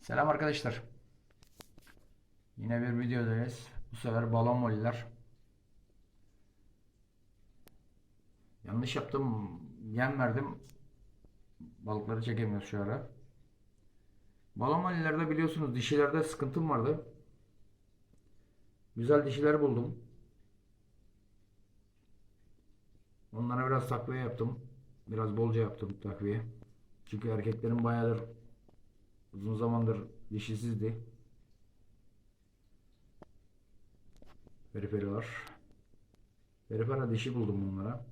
Selam arkadaşlar. Yine bir videodayız. Bu sefer balon moliler. Yanlış yaptım. Yem verdim. Balıkları çekemiyoruz şu ara. Balon molilerde biliyorsunuz dişilerde sıkıntım vardı. Güzel dişiler buldum. Onlara biraz takviye yaptım. Biraz bolca yaptım takviye. Çünkü erkeklerin bayağıdır Uzun zamandır dişisizdi. Periferi var. Perifera dişi buldum bunlara.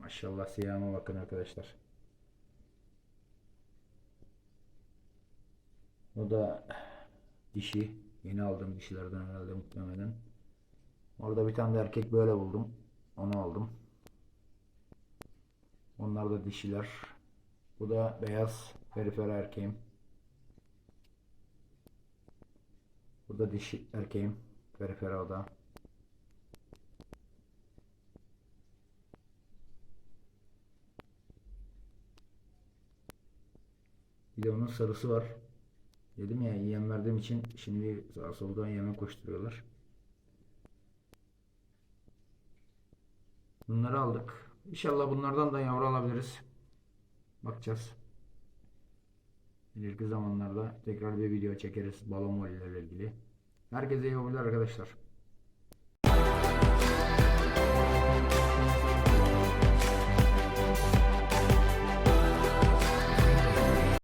Maşallah siyahıma bakın arkadaşlar. O da dişi. Yeni aldığım dişilerden herhalde muhtemelen. Orada bir tane de erkek böyle buldum. Onu aldım. Onlar da dişiler. Bu da beyaz perifera erkeğim. Bu da dişi erkeğim. Perifera o da. Bir de onun sarısı var. Dedim ya yem verdiğim için şimdi sağa soldan yeme koşturuyorlar. Bunları aldık. İnşallah bunlardan da yavru alabiliriz. Bakacağız. İleriki zamanlarda tekrar bir video çekeriz balon valilerle ilgili. Herkese iyi hobiler arkadaşlar.